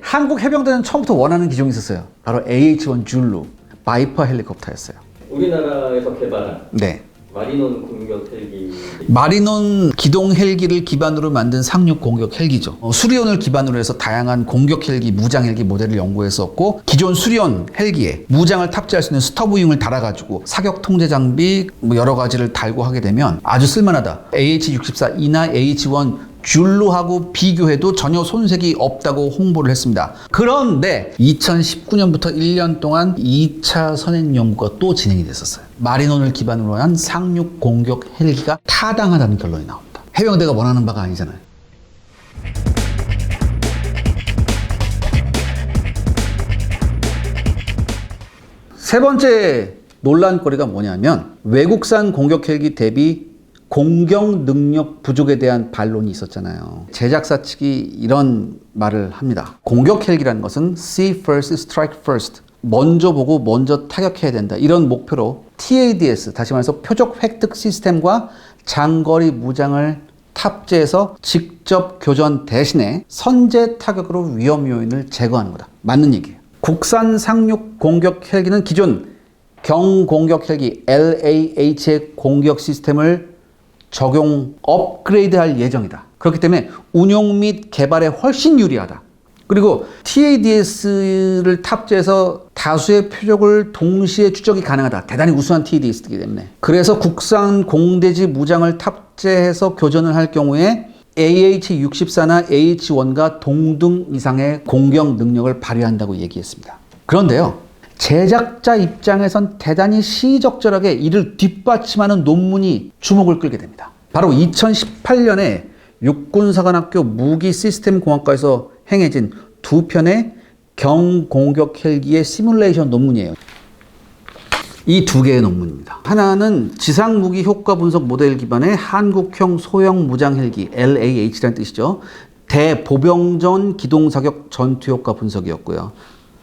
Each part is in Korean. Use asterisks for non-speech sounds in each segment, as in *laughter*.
한국 해병대는 처음부터 원하는 기종이 있었어요. 바로 AH-1 줄루 바이퍼 헬리콥터였어요. 우리나라에서 개발한 네. 마리논 공격 헬기 마리논 기동 헬기를 기반으로 만든 상륙 공격 헬기죠. 어, 수리온을 기반으로 해서 다양한 공격 헬기, 무장 헬기 모델을 연구했었고 기존 수리온 헬기에 무장을 탑재할 수 있는 스터브윙을 달아가지고 사격 통제 장비 뭐 여러 가지를 달고 하게 되면 아주 쓸만하다. AH-64이나 H-1 줄로하고 비교해도 전혀 손색이 없다고 홍보를 했습니다. 그런데 2019년부터 1년 동안 2차 선행 연구가 또 진행이 됐었어요. 마리논을 기반으로 한 상륙 공격 헬기가 타당하다는 결론이 나옵니다. 해병대가 원하는 바가 아니잖아요. 세 번째 논란거리가 뭐냐면 외국산 공격 헬기 대비 공격 능력 부족에 대한 반론이 있었잖아요. 제작사 측이 이런 말을 합니다. 공격 헬기라는 것은 see first, strike first. 먼저 보고 먼저 타격해야 된다. 이런 목표로 TADS, 다시 말해서 표적 획득 시스템과 장거리 무장을 탑재해서 직접 교전 대신에 선제 타격으로 위험 요인을 제거하는 거다. 맞는 얘기예요. 국산 상륙 공격 헬기는 기존 경공격 헬기 LAH의 공격 시스템을 적용 업그레이드할 예정이다. 그렇기 때문에 운용 및 개발에 훨씬 유리하다. 그리고 TADS를 탑재해서 다수의 표적을 동시에 추적이 가능하다. 대단히 우수한 TADS이기 때문에. 그래서 국산 공대지 무장을 탑재해서 교전을 할 경우에 AH-64나 H-1과 동등 이상의 공격 능력을 발휘한다고 얘기했습니다. 그런데요. 제작자 입장에선 대단히 시적절하게 이를 뒷받침하는 논문이 주목을 끌게 됩니다. 바로 2018년에 육군사관학교 무기 시스템 공학과에서 행해진 두 편의 경공격 헬기의 시뮬레이션 논문이에요. 이 두 개의 논문입니다. 하나는 지상 무기 효과 분석 모델 기반의 한국형 소형 무장 헬기 LAH라는 뜻이죠. 대보병전 기동 사격 전투 효과 분석이었고요.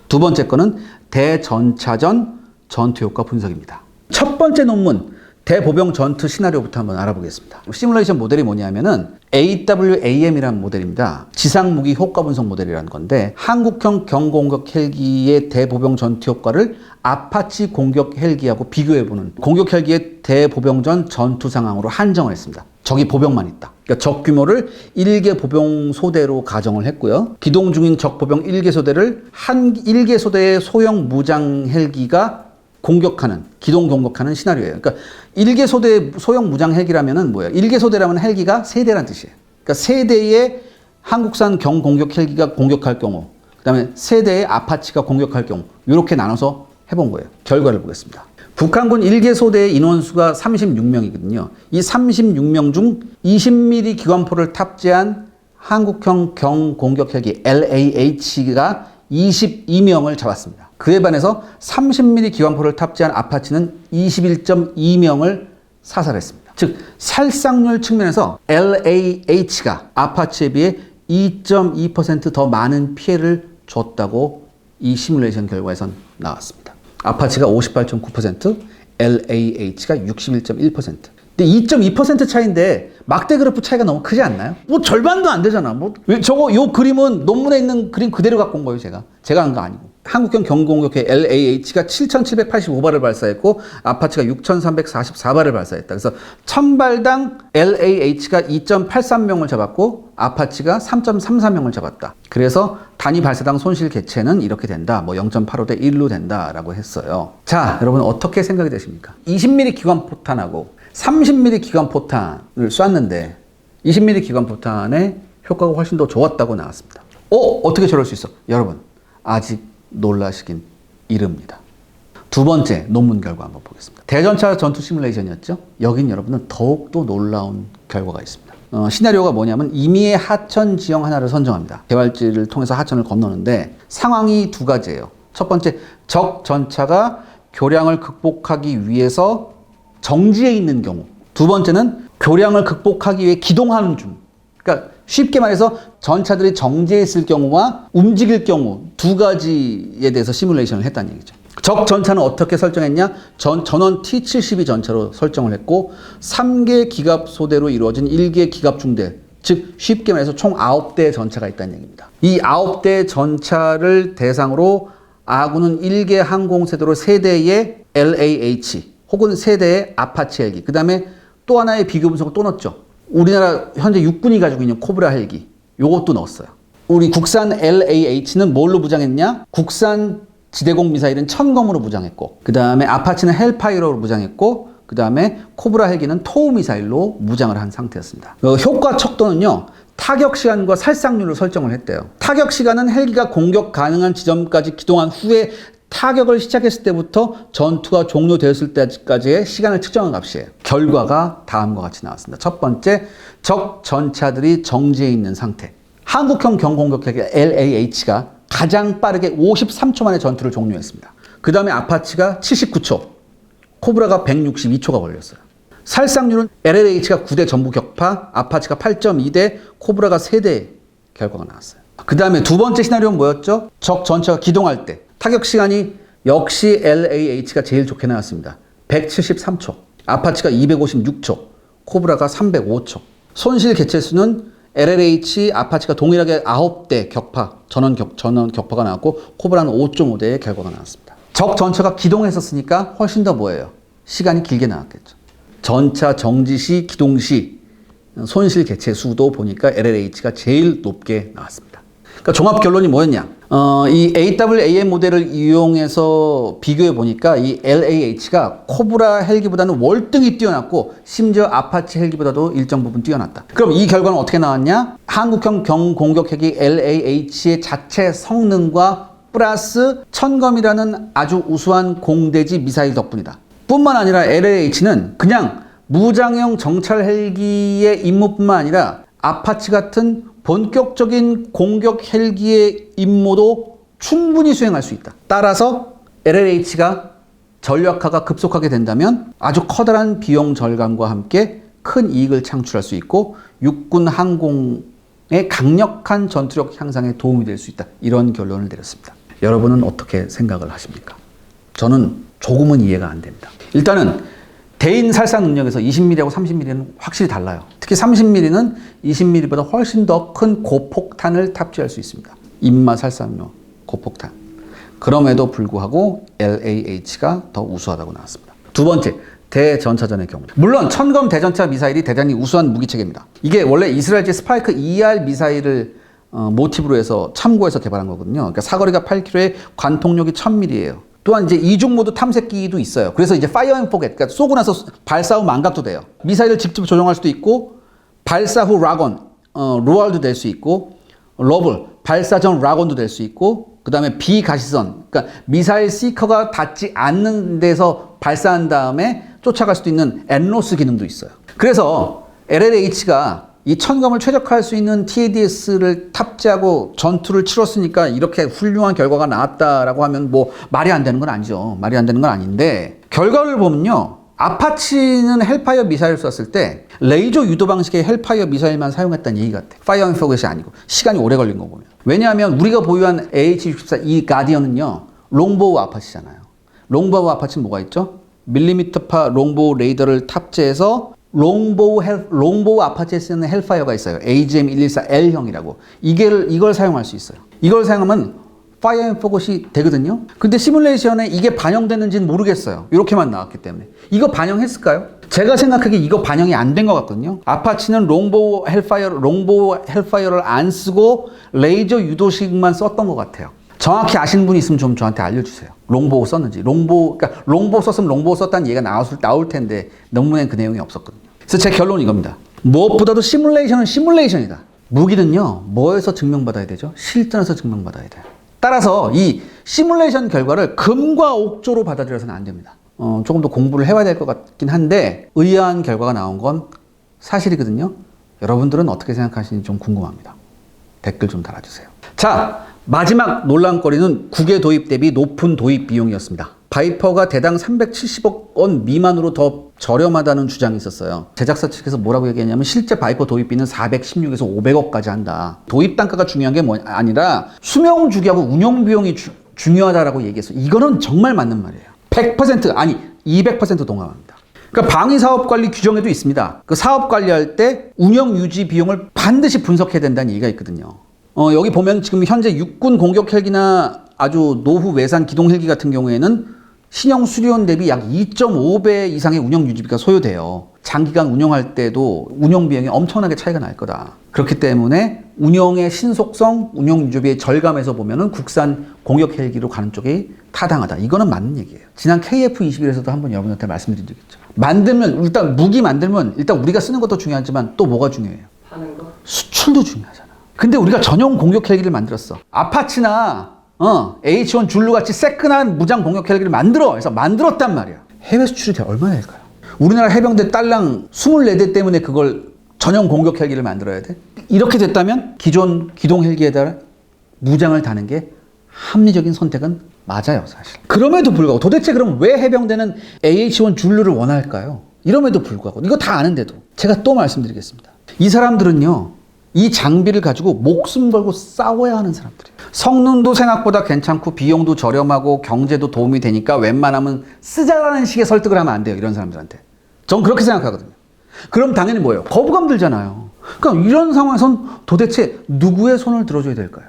두 번째 거는 대전차전 전투 효과 분석입니다. 첫 번째 논문 대보병 전투 시나리오부터 한번 알아보겠습니다. 시뮬레이션 모델이 뭐냐면은 AWAM이라는 모델입니다. 지상 무기 효과 분석 모델이라는 건데 한국형 경공격 헬기의 대보병 전투 효과를 아파치 공격 헬기하고 비교해 보는 공격 헬기의 대보병전 전투 상황으로 한정을 했습니다. 적이 보병만 있다. 그러니까 적 규모를 1개 보병 소대로 가정을 했고요. 기동 중인 적 보병 1개 소대를 한 1개 소대의 소형 무장 헬기가 공격하는 기동 공격하는 시나리오예요. 그러니까 1개 소대 소형 무장 헬기라면은 뭐예요? 1개 소대라면 헬기가 세대란 뜻이에요. 그러니까 세대의 한국산 경공격 헬기가 공격할 경우, 그다음에 세대의 아파치가 공격할 경우 이렇게 나눠서 해본 거예요. 결과를 보겠습니다. 북한군 1개 소대의 인원수가 36명이거든요. 이 36명 중 20mm 기관포를 탑재한 한국형 경공격 헬기 LAH가 22명을 잡았습니다. 그에 반해서 30mm 기관포를 탑재한 아파치는 21.2명을 사살했습니다. 즉 살상률 측면에서 LAH가 아파치에 비해 2.2%더 많은 피해를 줬다고 이 시뮬레이션 결과에선 나왔습니다. 아파치가 58.9%, LAH가 61.1%. 근데 2.2% 차이인데 막대 그래프 차이가 너무 크지 않나요? 뭐 절반도 안 되잖아. 뭐왜 저거 요 그림은 논문에 있는 그림 그대로 갖고 온 거예요, 제가. 제가 한 거 아니고. 한국형 경공격의 LAH가 7,785발을 발사했고 아파치가 6,344발을 발사했다. 그래서 1000발당 LAH가 2.83명을 잡았고 아파치가 3.33명을 잡았다. 그래서 단위 발사당 손실 개체는 이렇게 된다. 뭐 0.85 대 1로 된다라고 했어요. 자, 여러분 어떻게 생각이 되십니까? 20mm 기관 포탄하고 30mm 기관 포탄을 쐈는데 20mm 기관 포탄의 효과가 훨씬 더 좋았다고 나왔습니다. 어? 어떻게 저럴 수 있어? 여러분, 아직 놀라시긴 이릅니다. 두 번째 논문 결과 한번 보겠습니다. 대전차 전투 시뮬레이션이었죠? 여긴 여러분은 더욱더 놀라운 결과가 있습니다. 어, 시나리오가 뭐냐면 임의의 하천 지형 하나를 선정합니다. 개발지를 통해서 하천을 건너는데 상황이 두 가지예요. 첫 번째, 적 전차가 교량을 극복하기 위해서 정지해 있는 경우. 두 번째는 교량을 극복하기 위해 기동하는 중. 그러니까 쉽게 말해서 전차들이 정지해 있을 경우와 움직일 경우 두 가지에 대해서 시뮬레이션을 했다는 얘기죠. 적 전차는 어떻게 설정했냐? 전, 전원 T-72 전차로 설정을 했고 3개 기갑 소대로 이루어진 1개 기갑 중대 즉 쉽게 말해서 총 9대의 전차가 있다는 얘기입니다. 이 9대의 전차를 대상으로 아군은 1개 항공세대로 3대의 LAH 혹은 3대의 아파치 헬기 그 다음에 또 하나의 비교 분석을 또 넣었죠. 우리나라 현재 육군이 가지고 있는 코브라 헬기 요것도 넣었어요. 우리 국산 LAH는 뭘로 무장했냐? 국산 지대공 미사일은 천검으로 무장했고 그 다음에 아파치는 헬파이어로 무장했고 그 다음에 코브라 헬기는 토우 미사일로 무장을 한 상태였습니다. 어, 효과 척도는요. 타격 시간과 살상률을 설정을 했대요. 타격 시간은 헬기가 공격 가능한 지점까지 기동한 후에 타격을 시작했을 때부터 전투가 종료되었을 때까지의 시간을 측정한 값이에요. 결과가 다음과 같이 나왔습니다. 첫 번째, 적 전차들이 정지해 있는 상태. 한국형 경공격 헬기 LAH가 가장 빠르게 53초 만에 전투를 종료했습니다. 그 다음에 아파치가 79초, 코브라가 162초가 걸렸어요. 살상률은 LLH가 9대 전부 격파, 아파치가 8.2대, 코브라가 3대 결과가 나왔어요. 그 다음에 두 번째 시나리오는 뭐였죠? 적 전차가 기동할 때 타격 시간이 역시 LAH가 제일 좋게 나왔습니다. 173초, 아파치가 256초, 코브라가 305초. 손실 개체수는 LLH, 아파치가 동일하게 9대 격파, 전원, 격, 전원 격파가 나왔고, 코브라는 5.5대의 결과가 나왔습니다. 적 전차가 기동했었으니까 훨씬 더 뭐예요? 시간이 길게 나왔겠죠. 전차 정지 시, 기동 시, 손실 개체 수도 보니까 LLH가 제일 높게 나왔습니다. 그러니까 종합 결론이 뭐였냐? 어, 이 AWAM 모델을 이용해서 비교해 보니까 이 LAH가 코브라 헬기보다는 월등히 뛰어났고 심지어 아파치 헬기보다도 일정 부분 뛰어났다. 그럼 이 결과는 어떻게 나왔냐? 한국형 경공격 헬기 LAH의 자체 성능과 플러스 천검이라는 아주 우수한 공대지 미사일 덕분이다. 뿐만 아니라 LAH는 그냥 무장형 정찰 헬기의 임무뿐만 아니라 아파치 같은 본격적인 공격 헬기의 임무도 충분히 수행할 수 있다. 따라서 LLH가 전력화가 급속하게 된다면 아주 커다란 비용 절감과 함께 큰 이익을 창출할 수 있고 육군 항공의 강력한 전투력 향상에 도움이 될 수 있다. 이런 결론을 내렸습니다. 여러분은 어떻게 생각을 하십니까? 저는 조금은 이해가 안 됩니다. 일단은 대인 살상 능력에서 20mm하고 30mm는 확실히 달라요. 특히 30mm는 20mm보다 훨씬 더 큰 고폭탄을 탑재할 수 있습니다. 인마 살상용 고폭탄. 그럼에도 불구하고 LAH가 더 우수하다고 나왔습니다. 두 번째, 대전차전의 경우. 물론 천검 대전차 미사일이 대단히 우수한 무기 체계입니다. 이게 원래 이스라엘제 스파이크 ER 미사일을 어, 모티브로 해서 참고해서 개발한 거거든요. 그러니까 사거리가 8km에 관통력이 1000mm예요. 또한 이제 이중 모드 탐색기도 있어요. 그래서 이제 파이어 앤 포겟, 그러니까 쏘고 나서 발사 후 망각도 돼요. 미사일을 직접 조종할 수도 있고 발사 후 락온, 어, 로알도 될 수 있고 러블, 발사 전 락온도 될 수 있고 그 다음에 비가시선, 그러니까 미사일 시커가 닿지 않는 데서 발사한 다음에 쫓아갈 수도 있는 엔로스 기능도 있어요. 그래서 LLH가 이 천검을 최적화할 수 있는 TADS를 탑재하고 전투를 치렀으니까 이렇게 훌륭한 결과가 나왔다라고 하면 뭐 말이 안 되는 건 아니죠. 말이 안 되는 건 아닌데 결과를 보면요. 아파치는 헬파이어 미사일을 쐈을 때 레이저 유도 방식의 헬파이어 미사일만 사용했다는 얘기 같아. 파이어 앤 포겟이 아니고 시간이 오래 걸린 거 보면. 왜냐하면 우리가 보유한 AH-64 이 가디언은요. 롱보우 아파치잖아요. 롱보우 아파치는 뭐가 있죠? 밀리미터파 롱보우 레이더를 탑재해서 롱보우 헬, 롱보우 아파치에 쓰는 헬파이어가 있어요. AGM114L형이라고. 이게 이걸 사용할 수 있어요. 이걸 사용하면 파이어 앤 포것이 되거든요. 근데 시뮬레이션에 이게 반영됐는지는 모르겠어요. 이렇게만 나왔기 때문에. 이거 반영했을까요? 제가 생각하기에 이거 반영이 안 된 것 같거든요. 아파치는 롱보우 헬파이어, 롱보우 헬파이어를 안 쓰고 레이저 유도식만 썼던 것 같아요. 정확히 아시는 분이 있으면 좀 저한테 알려주세요. 롱보우 썼는지. 롱보우, 그러니까 롱보우 썼으면 롱보우 썼다는 얘기가 나올, 나올 텐데 논문엔 그 내용이 없었거든요. 그래서 제 결론은 이겁니다. 무엇보다도 시뮬레이션은 시뮬레이션이다. 무기는요, 뭐에서 증명받아야 되죠? 실전에서 증명받아야 돼요. 따라서 이 시뮬레이션 결과를 금과 옥조로 받아들여서는 안 됩니다. 어, 조금 더 공부를 해봐야 될 것 같긴 한데, 의아한 결과가 나온 건 사실이거든요. 여러분들은 어떻게 생각하시는지 좀 궁금합니다. 댓글 좀 달아주세요. 자, 마지막 논란거리는 국외 도입 대비 높은 도입 비용이었습니다. 바이퍼가 대당 370억 원 미만으로 더 저렴하다는 주장이 있었어요. 제작사 측에서 뭐라고 얘기했냐면 실제 바이퍼 도입비는 416에서 500억까지 한다. 도입 단가가 중요한 게 뭐 아니라 수명 주기하고 운영 비용이 주- 중요하다라고 얘기했어요. 이거는 정말 맞는 말이에요. 100% 아니 200% 동감합니다. 그러니까 방위 사업 관리 규정에도 있습니다. 그 사업 관리할 때 운영 유지 비용을 반드시 분석해야 된다는 얘기가 있거든요. 어, 여기 보면 지금 현재 육군 공격 헬기나 아주 노후 외산 기동 헬기 같은 경우에는 신형 수리온 대비 약 2.5배 이상의 운영 유지비가 소요돼요. 장기간 운영할 때도 운영 비용이 엄청나게 차이가 날 거다. 그렇기 때문에 운영의 신속성, 운영 유지비의 절감에서 보면은 국산 공격 헬기로 가는 쪽이 타당하다. 이거는 맞는 얘기예요. 지난 KF21에서도 한번 여러분한테 말씀드린 적 있죠. 만들면 일단 무기 만들면 일단 우리가 쓰는 것도 중요하지만 또 뭐가 중요해요? 파는 거? 수출도 중요하잖아. 근데 우리가 전용 공격 헬기를 만들었어. 아파치나 어, H1 줄루 같이 새끈한 무장 공격 헬기를 만들어. 그래서 만들었단 말이야. 해외 수출이 대- 얼마나 될까요? 우리나라 해병대 딸랑 24대 때문에 그걸 전용 공격 헬기를 만들어야 돼? 이렇게 됐다면 기존 기동 헬기에다 무장을 다는 게 합리적인 선택은 맞아요, 사실. 그럼에도 불구하고 도대체 그럼 왜 해병대는 AH1 줄루를 원할까요? 이럼에도 불구하고 이거 다 아는데도 제가 또 말씀드리겠습니다. 이 사람들은요. 이 장비를 가지고 목숨 걸고 싸워야 하는 사람들이에요. 성능도 생각보다 괜찮고 비용도 저렴하고 경제도 도움이 되니까 웬만하면 쓰자라는 식의 설득을 하면 안 돼요. 이런 사람들한테. 전 그렇게 생각하거든요. 그럼 당연히 뭐예요? 거부감 들잖아요. 그러니까 이런 상황에선 도대체 누구의 손을 들어줘야 될까요?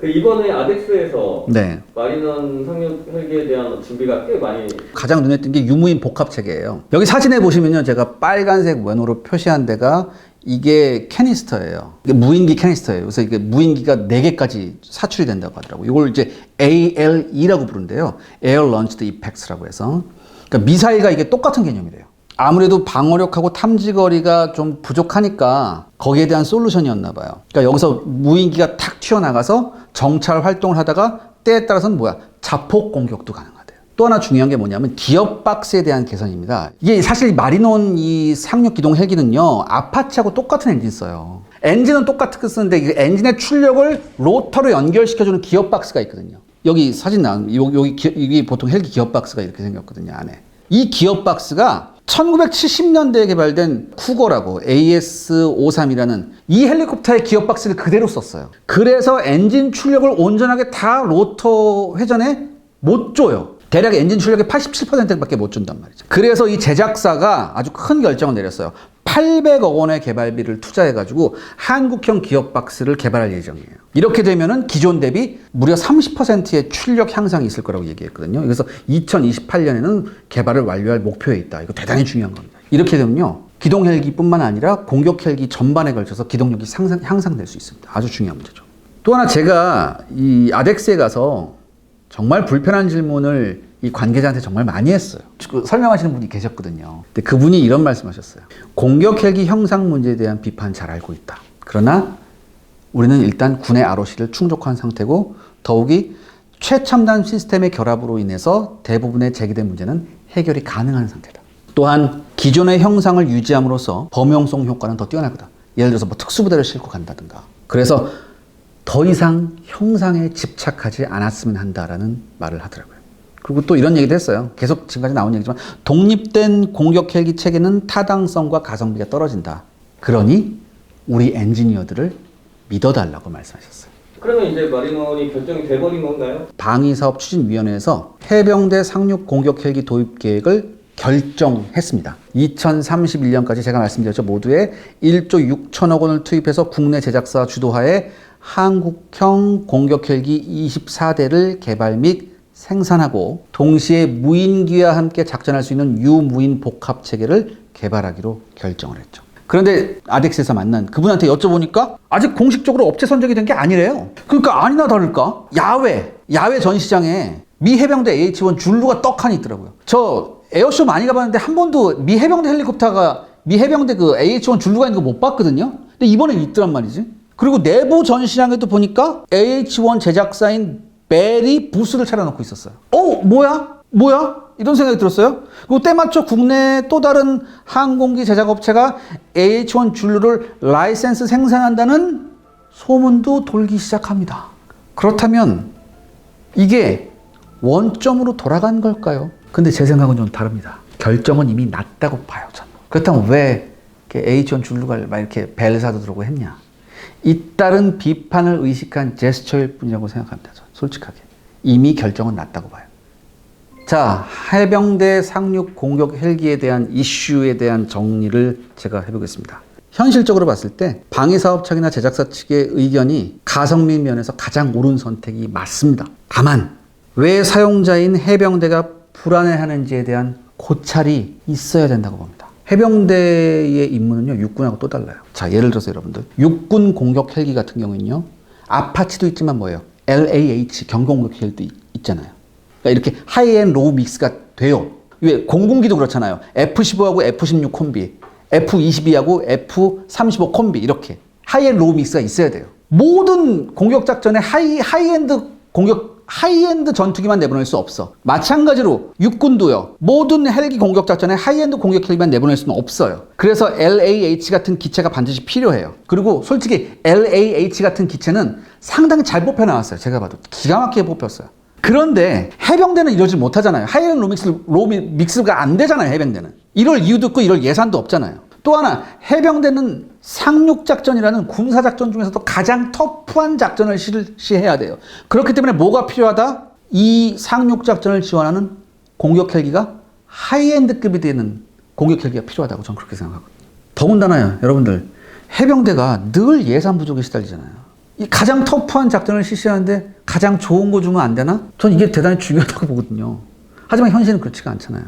그 이번에 아덱스에서 네. 마리넌 상륙 헬기에 대한 준비가 꽤 많이 가장 눈에 띈 게 유무인 복합 체계예요. 여기 사진에 보시면요, 제가 빨간색 원으로 표시한 데가 이게 캐니스터예요. 이게 무인기 캐니스터예요. 그래서 이게 무인기가 4개까지 사출이 된다고 하더라고요. 이걸 이제 ALE라고 부른대요. Air Launched Effects라고 해서. 그러니까 미사일과 이게 똑같은 개념이래요. 아무래도 방어력하고 탐지거리가 좀 부족하니까 거기에 대한 솔루션이었나 봐요. 그러니까 여기서 무인기가 탁 튀어나가서 정찰 활동을 하다가 때에 따라서는 뭐야? 자폭 공격도 가능하대요. 또 하나 중요한 게 뭐냐면 기업 박스에 대한 개선입니다. 이게 사실 마리논 이 상륙 기동 헬기는요 아파치하고 똑같은 엔진 써요. 엔진은 똑같게 쓰는데 이 엔진의 출력을 로터로 연결시켜주는 기업 박스가 있거든요. 여기 사진 나온 여기, 여기 보통 헬기 기업 박스가 이렇게 생겼거든요 안에. 이 기업 박스가 1970년대에 개발된 쿠거라고 AS-53이라는 이 헬리콥터의 기업 박스를 그대로 썼어요. 그래서 엔진 출력을 온전하게 다 로터 회전에 못 줘요. 대략 엔진 출력의 87%밖에 못 준단 말이죠. 그래서 이 제작사가 아주 큰 결정을 내렸어요. 800억 원의 개발비를 투자해가지고 한국형 기업 박스를 개발할 예정이에요. 이렇게 되면은 기존 대비 무려 30%의 출력 향상이 있을 거라고 얘기했거든요. 그래서 2028년에는 개발을 완료할 목표에 있다. 이거 대단히 중요한 겁니다. 이렇게 되면요. 기동 헬기뿐만 아니라 공격 헬기 전반에 걸쳐서 기동력이 상상, 향상될 수 있습니다. 아주 중요한 문제죠. 또 하나 제가 이 아덱스에 가서 정말 불편한 질문을 이 관계자한테 정말 많이 했어요. 그 설명하시는 분이 계셨거든요. 근데 그분이 이런 말씀하셨어요. 공격 헬기 형상 문제에 대한 비판 잘 알고 있다. 그러나 우리는 일단 군의 ROC를 충족한 상태고 더욱이 최첨단 시스템의 결합으로 인해서 대부분의 제기된 문제는 해결이 가능한 상태다. 또한 기존의 형상을 유지함으로써 범용성 효과는 더 뛰어날 거다. 예를 들어서 뭐 특수부대를 싣고 간다든가. 그래서 더 이상 형상에 집착하지 않았으면 한다라는 말을 하더라고요. 그리고 또 이런 얘기도 했어요. 계속 지금까지 나온 얘기지만 독립된 공격 헬기 체계는 타당성과 가성비가 떨어진다. 그러니 우리 엔지니어들을 믿어달라고 말씀하셨어요. 그러면 이제 마리논이 결정이 돼버린 건가요? 방위사업 추진위원회에서 해병대 상륙 공격 헬기 도입 계획을 결정했습니다. 2031년까지 제가 말씀드렸죠. 모두에 1조 6천억 원을 투입해서 국내 제작사 주도하에 한국형 공격 헬기 24대를 개발 및 생산하고 동시에 무인기와 함께 작전할 수 있는 유무인 복합 체계를 개발하기로 결정을 했죠. 그런데 아덱스에서 만난 그분한테 여쭤보니까 아직 공식적으로 업체 선정이 된 게 아니래요. 그러니까 아니나 다를까 야외 야외 전시장에 미 해병대 H1 줄루가 떡하니 있더라고요. 저 에어쇼 많이 가봤는데 한 번도 미 해병대 헬리콥터가 미 해병대 그 AH1 줄루가 있는 거 못 봤거든요. 근데 이번에 있더란 말이지. 그리고 내부 전시장에도 보니까 AH1 제작사인 벨이 부스를 차려놓고 있었어요. 어, 뭐야? 뭐야? 이런 생각이 들었어요. 그리고 때맞춰 국내 또 다른 항공기 제작업체가 AH1 줄루를 라이센스 생산한다는 소문도 돌기 시작합니다. 그렇다면 이게 원점으로 돌아간 걸까요? 근데 제 생각은 좀 다릅니다. 결정은 이미 났다고 봐요, 저는. 그렇다면 왜 이렇게 H1 줄루가 막 이렇게 벨사도 들어오고 했냐? 잇따른 비판을 의식한 제스처일 뿐이라고 생각합니다. 저는 솔직하게. 이미 결정은 났다고 봐요. 자, 해병대 상륙 공격 헬기에 대한 이슈에 대한 정리를 제가 해보겠습니다. 현실적으로 봤을 때 방위사업청이나 제작사 측의 의견이 가성비 면에서 가장 옳은 선택이 맞습니다. 다만 왜 사용자인 해병대가 불안해하는지에 대한 고찰이 있어야 된다고 봅니다. 해병대의 임무는요 육군하고 또 달라요. 자 예를 들어서 여러분들 육군 공격 헬기 같은 경우는요 아파치도 있지만 뭐예요? LAH 경공 공격 헬기도 있- 있잖아요. 그러니까 이렇게 하이엔 로우 믹스가 돼요. 왜 공군기도 그렇잖아요. F15하고 F16 콤비, F22하고 F35 콤비 이렇게 하이엔 로우 믹스가 있어야 돼요. 모든 공격 작전에 하이 하이엔드 공격 하이엔드 전투기만 내보낼 수 없어. 마찬가지로 육군도요. 모든 헬기 공격 작전에 하이엔드 공격 헬기만 내보낼 수는 없어요. 그래서 LAH 같은 기체가 반드시 필요해요. 그리고 솔직히 LAH 같은 기체는 상당히 잘 뽑혀 나왔어요. 제가 봐도 기가 막히게 뽑혔어요. 그런데 해병대는 이러지 못하잖아요. 하이엔드 로믹스 로미 믹스가 안 되잖아요. 해병대는 이럴 이유도 없고 이럴 예산도 없잖아요. 또 하나 해병대는 상륙 작전이라는 군사 작전 중에서도 가장 터프한 작전을 실시해야 돼요. 그렇기 때문에 뭐가 필요하다? 이 상륙 작전을 지원하는 공격 헬기가 하이엔드급이 되는 공격 헬기가 필요하다고 저는 그렇게 생각하거든요. 더군다나요, 여러분들 해병대가 늘 예산 부족에 시달리잖아요. 이 가장 터프한 작전을 실시하는데 가장 좋은 거 주면 안 되나? 전 이게 대단히 중요하다고 *laughs* 보거든요. 하지만 현실은 그렇지가 않잖아요.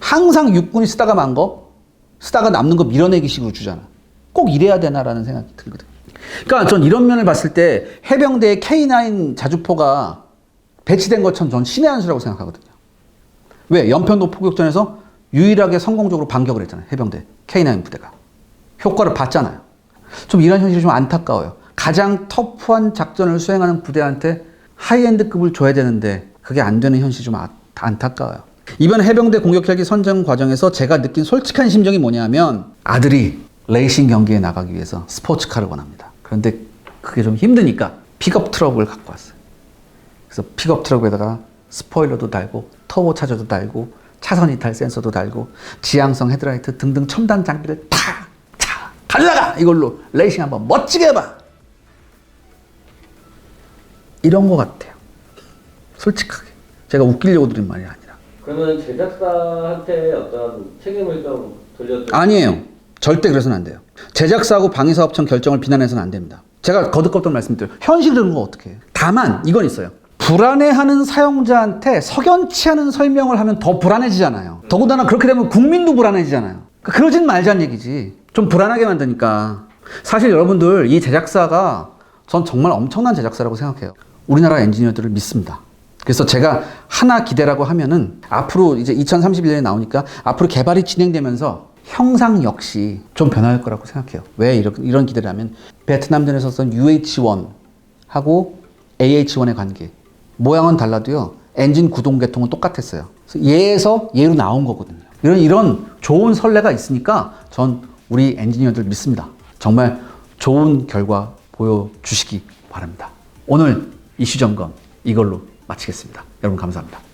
항상 육군이 쓰다가 만 거, 쓰다가 남는 거 밀어내기 식으로 주잖아. 꼭 이래야 되나라는 생각이 들거든요. 그러니까 전 이런 면을 봤을 때 해병대의 K9 자주포가 배치된 것처럼 전 신의 한 수라고 생각하거든요. 왜? 연평도 포격전에서 유일하게 성공적으로 반격을 했잖아요. 해병대 K9 부대가. 효과를 봤잖아요. 좀 이런 현실이 좀 안타까워요. 가장 터프한 작전을 수행하는 부대한테 하이엔드급을 줘야 되는데 그게 안 되는 현실이 좀 아- 안타까워요. 이번 해병대 공격 헬기 선정 과정에서 제가 느낀 솔직한 심정이 뭐냐면 아들이 레이싱 경기에 나가기 위해서 스포츠카를 원합니다. 그런데 그게 좀 힘드니까 픽업 트럭을 갖고 왔어요. 그래서 픽업 트럭에다가 스포일러도 달고 터보 차저도 달고 차선 이탈 센서도 달고 지향성 헤드라이트 등등 첨단 장비를 다 자, 갈라가 이걸로 레이싱 한번 멋지게 해봐. 이런 것 같아요. 솔직하게 제가 웃기려고 드린 말이 아니라 그러면 제작사한테 어떤 책임을 좀 돌려드리고 아니에요. 절대 그래서는 안 돼요. 제작사하고 방위사업청 결정을 비난해서는 안 됩니다. 제가 거듭거듭 말씀드려요. 현실은 거 어떻게 해요? 다만 이건 있어요. 불안해하는 사용자한테 석연치 않은 설명을 하면 더 불안해지잖아요. 더군다나 그렇게 되면 국민도 불안해지잖아요. 그러니까 그러진 말자는 얘기지. 좀 불안하게 만드니까. 사실 여러분들 이 제작사가 전 정말 엄청난 제작사라고 생각해요. 우리나라 엔지니어들을 믿습니다. 그래서 제가 하나 기대라고 하면은 앞으로 이제 2031년에 나오니까 앞으로 개발이 진행되면서 형상 역시 좀 변할 거라고 생각해요. 왜 이런, 이런 기대를 하면 베트남전에서 썼던 UH-1하고 AH-1의 관계 모양은 달라도요 엔진 구동 계통은 똑같았어요. 그래서 얘에서 얘로 나온 거거든요. 이런 이런 좋은 선례가 있으니까 전 우리 엔지니어들 믿습니다. 정말 좋은 결과 보여주시기 바랍니다. 오늘 이슈 점검 이걸로 마치겠습니다. 여러분 감사합니다.